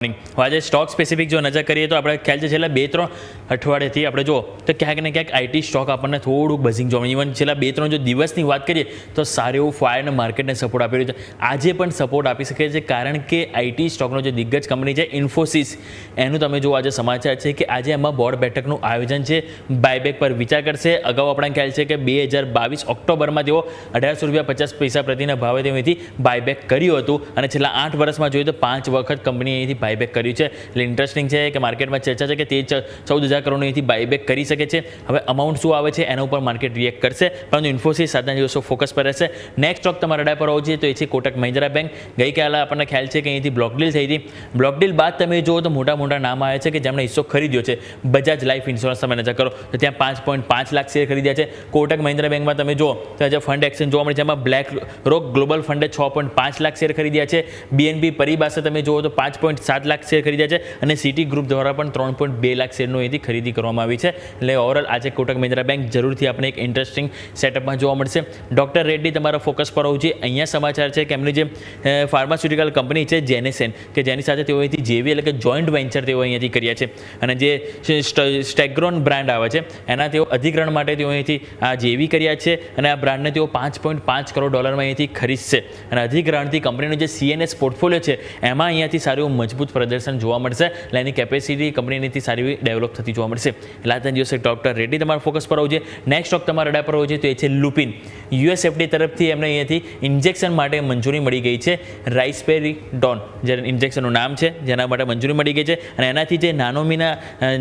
આજે stock specific જો નજર કરીએ તો આપણે ખ્યાલ છે છેલ્લા બે ત્રણ અઠવાડિયાથી આપણે જો તો ક્યાંક ને ક્યાંક આઈટી સ્ટોક આપણને થોડુંક બઝિંગ જોવા ઇવન છેલ્લા બે ત્રણ જો દિવસની વાત કરીએ તો સારું એવું ફાયર માર્કેટને સપોર્ટ આપી રહ્યું છે. આજે પણ સપોર્ટ આપી શકે છે કારણ કે આઈટી સ્ટોકનો જે દિગ્ગજ કંપની છે ઇન્ફોસિસ એનું તમે જો આજે સમાચાર છે કે આજે એમાં બોર્ડ બેઠકનું આયોજન છે. બાયબેક પર વિચાર કરશે. અગાઉ આપણને ખ્યાલ છે કે બે હજાર બાવીસ ઓક્ટોબરમાં તેઓ અઢારસો રૂપિયા પચાસ પૈસા પ્રતિના ભાવે તેઓ બાયબેક કર્યું હતું. અને છેલ્લા આઠ વર્ષમાં જોઈએ તો પાંચ વખત કંપની અહીંથી બાયબેક કર્યું છે. એટલે ઇન્ટરેસ્ટિંગ છે કે માર્કેટમાં ચર્ચા છે કે તે ચૌદ હજાર કરોડનું અહીંથી બાયબેક કરી શકે છે. હવે અમાઉન્ટ શું આવે છે એના ઉપર માર્કેટ રિએક્ટ કરશે. પરંતુ ઇન્ફોસિસ આજના દિવસો ફોકસ પર રહેશે. નેક્સ્ટ સ્ટોક તમારા રડાર પર હોવો જોઈએ તો એ છે કોટક મહિન્દ્રા બેંક ગઈકાલે આપણને ખ્યાલ છે કે અહીંથી બ્લોક ડીલ થઈ હતી. બ્લોક ડીલ બાદ તમે જુઓ તો મોટા મોટા નામ આવે છે કે જેમણે હિસ્સો ખરીદ્યો છે. બજાજ લાઈફ ઇન્સ્યોરન્સ તમે નજર કરો. તો ત્યાં પાંચ પોઈન્ટ પાંચ લાખ શેર ખરીદ્યા છે. કોટક મહિન્દ્રા બેંકમાં તમે જુઓ તો આજે ફંડ એક્સચેન્જ જોવા મળે છે. એમાં બ્લેક રોક ગ્લોબલ ફંડે છ પોઈન્ટ પાંચ લાખ શેર ખરીદ્યા છે. બીએનપી પરિભાષા તમે જુઓ તો પાંચ પોઈન્ટ સાત લાખ શેર ખરીદ્યા છે અને સિટી ગ્રુપ દ્વારા પણ ત્રણ પોઈન્ટ બે લાખ શેરનો અહીંથી ખરીદી કરવામાં આવી છે. એટલે ઓવરઓલ આજે કોટક મહિન્દ્રા બેંક જરૂરથી આપણે એક ઇન્ટરેસ્ટિંગ સેટઅપમાં જોવા મળશે. ડૉક્ટર રેડ્ડી તમારા ફોકસ પર હોવું જોઈએ અહીંયા સમાચાર છે કે એમની જે ફાર્માસ્યુટિકલ કંપની છે જેનેસેન કે જેની સાથે તેઓ અહીંથી જેવી એટલે કે જોઈન્ટ વેન્ચર તેઓ અહીંયાથી કર્યા છે. અને જે સ્ટેગ્રોન બ્રાન્ડ આવે છે, એના તેઓ અધિગ્રહણ માટે તેઓ અહીંથી આ જેવી કર્યા છે અને આ બ્રાન્ડને તેઓ પાંચ પોઈન્ટ પાંચ કરોડ ડોલરમાં અહીંથી ખરીદશે. અને અધિગ્રહણથી કંપનીનું જે સીએનએસ પોર્ટફોલિયો છે, એમાં અહીંયાથી સારું એવું મજબૂત પ્રદર્શન જોવા મળશે. એટલે એની કેપેસિટી કંપનીની સારી એવી ડેવલપ થતી જોવા મળશે. એટલે આજના દિવસે ડૉક્ટર રેડ્ડી તમારા ફોકસ પર આવજે નેક્સ્ટ સ્ટોક તમારા રડા પર આવજે તો એ છે લુપિન યુએસએફડી તરફથી એમને અહીંયાથી ઇન્જેક્શન માટે મંજૂરી મળી ગઈ છે. રાઇસપેરી ડોન જે ઇન્જેક્શનનું નામ છે, જેના માટે મંજૂરી મળી ગઈ છે. અને એનાથી જે નાનોમીના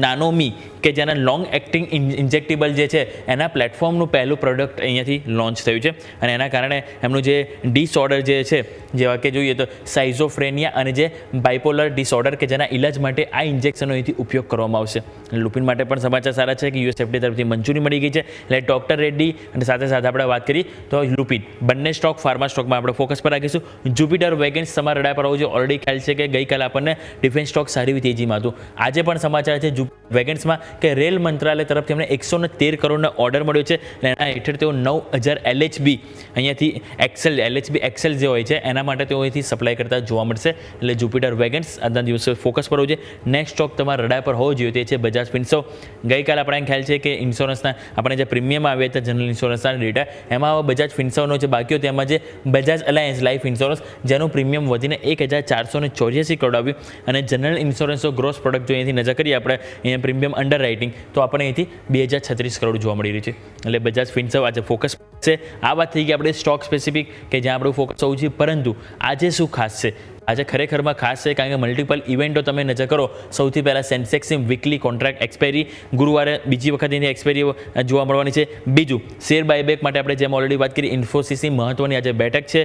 નાનોમી કે જેના લોંગ એક્ટિંગ ઇન્જેક્ટેબલ જે છે, એના પ્લેટફોર્મનું પહેલું પ્રોડક્ટ અહીંયાથી લોન્ચ થયું છે. અને એના કારણે એમનું જે ડિસઓર્ડર જે છે, જેવા કે જોઈએ તો સાઇઝોફ્રેનિયા અને જે બાઇપોલર ડિસઓર્ડર કે જેના ઇલાજ માટે આ ઇન્જેક્શનનો અહીંથી ઉપયોગ કરવામાં આવશે. લુપિન માટે પણ સમાચાર સારા છે કે યુએસએફડી તરફથી મંજૂરી મળી ગઈ છે. એટલે ડૉક્ટર રેડ્ડી અને સાથે સાથે આપણે વાત કરી તો લુપિન, બંને સ્ટોક ફાર્મા સ્ટોકમાં આપણે ફોકસ પર રાખીશું. જુપિટર વેગન્સ તમારા રડા પર આવું જોઈએ. ઓલરેડી ખ્યાલ છે કે ગઈકાલે આપણને ડિફેન્સ સ્ટોક સારી એવી તેજીમાં હતું. આજે પણ સમાચાર છે વેગન્સમાં કે રેલ મંત્રાલય તરફથી એમને એકસો ને તેર કરોડનો ઓર્ડર મળ્યો છે એના હેઠળ તેઓ નવ હજાર એલએચબી અહીંયાથી એક્સેલ એલએચબી એક્સેલ જે હોય છે, એના માટે તેઓ અહીંથી સપ્લાય કરતા જોવા મળશે. એટલે જુપિટર વેગન્સ આજના દિવસે ફોકસ પર હોવું જોઈએ. નેક્સ્ટ સ્ટોક તમારા રડા પર હોવો જોઈએ, તે છે બજાજ ફિન્સો ગઈકાલે આપણે ખ્યાલ છે કે ઇન્સ્યોરન્સના આપણે જે પ્રીમિયમ આવ્યા હતા જનરલ ઇન્સ્યોરન્સના ડેટા એમાં બજાજ ફિન્સોનો જે બાકી હતો એમાં જે બજાજ અલાયન્સ લાઈફ ઇન્સ્યોરન્સ જેનું પ્રીમિયમ વધીને એક હજાર ચારસો ચોર્યાસી કરોડ આવ્યું. અને જનરલ ઇન્સ્યોરન્સનો ગ્રોસ પ્રોડક્ટ જો અહીંથી નજર કરીએ, આપણે અહીંયા પ્રીમિયમ અંડર રાઇટિંગ તો આપણે અહીંથી બે હજાર છત્રીસ કરોડ જોવા મળી રહ્યું છે. એટલે બજાજ ફિન્સવ આજે ફોકસ છે. આ વાત થઈ ગઈ આપણે સ્ટોક સ્પેસિફિક કે જ્યાં આપણું ફોકસ હોવું જોઈએ. પરંતુ આજે શું ખાસ છે? આજે ખરેખરમાં ખાસ છે કારણ કે મલ્ટિપલ ઇવેન્ટો તમે નજર કરો. સૌથી પહેલાં સેન્સેક્સની વીકલી કોન્ટ્રાક્ટ એક્સપાયરી ગુરુવારે બીજી વખત એની એક્સપાયરી જોવા મળવાની છે. બીજું શેર બાયબેક માટે આપણે જેમ ઓલરેડી વાત કરી ઇન્ફોસિસની મહત્વની આજે બેઠક છે.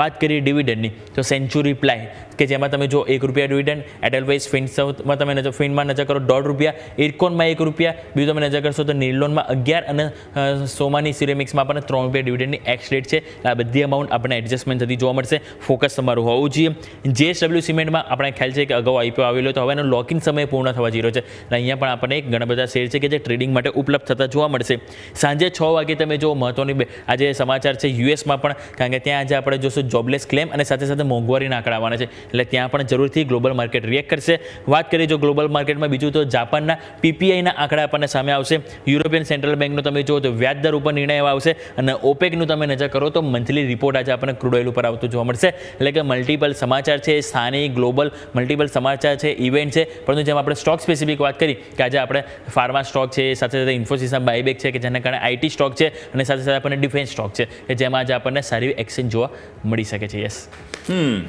વાત કરી ડિવિડન્ડની તો સેન્ચુરી પ્લાય કે જેમાં તમે જો એક રૂપિયા ડિવિડન્ડ એડલવાઇઝ ફિન્સમાં તમે નજર ફિનમાં નજર કરો, દોઢ રૂપિયા ઇરકોનમાં એક રૂપિયા. બીજું તમે નજર કરશો તો નિર્લોનમાં અગિયાર અને સોમાની સિરેમિક્સમાં પણ ત્રણ રૂપિયા ડિવિડન્ડની એક્સ રેટ છે. આ બધી અમાઉન્ટ આપણને એડજસ્ટમેન્ટ થતી જોવા મળશે. ફોકસ તમારું હોવું જોઈએ. જેએસડબલ્યુ સિમેન્ટમાં આપણે ખ્યાલ છે કે અગાઉ આઈપીઓ આવેલો તો હવે એનો લોકિંગ સમય પૂર્ણ થવા જઈ રહ્યો છે. અને અહીંયા પણ આપણને ઘણા બધા શેર છે કે જે ટ્રેડિંગ માટે ઉપલબ્ધ થતા જોવા મળશે. સાંજે છ વાગે તમે જો મહત્વની આજે સમાચાર છે યુએસમાં પણ, કારણ કે ત્યાં આજે આપણે જોશું જોબલેસ ક્લેમ અને સાથે સાથે મોંઘવારીના આંકડા આવવાના છે. એટલે ત્યાં પણ જરૂરથી ગ્લોબલ માર્કેટ રિએક્ટ કરશે. વાત કરીએ જો ગ્લોબલ માર્કેટમાં બીજું તો જાપાનના પીપીઆઈના આંકડા આપણને સામે આવશે. યુરોપિયન સેન્ટ્રલ બેંકનો તમે જુઓ તો વ્યાજ દર ઉપર નિર્ણય આવશે અને ઓપેકનું તમે નજર કરો તો મંથલી રિપોર્ટ આજે આપણને ક્રૂડ ઓઇલ ઉપર આવતું જોવા મળશે. એટલે કે મલ્ટિપલ સમાચાર છે, સ્થાનિક, ગ્લોબલ મલ્ટિપલ સમાચાર છે ઇવેન્ટ છે. પરંતુ જેમ આપણે સ્ટોક સ્પેસિફિક વાત કરી કે આજે આપણે ફાર્મા સ્ટોક છે, સાથે સાથે ઇન્ફોસિસના બાયબેક છે, કે જેના કારણે આઈટી સ્ટોક છે, અને સાથે સાથે આપણને ડિફેન્સ સ્ટોક છે, કે જેમાં આજે આપણને સારી એક્સચેન્જ જોવા મળી શકે છે. યસ હમ.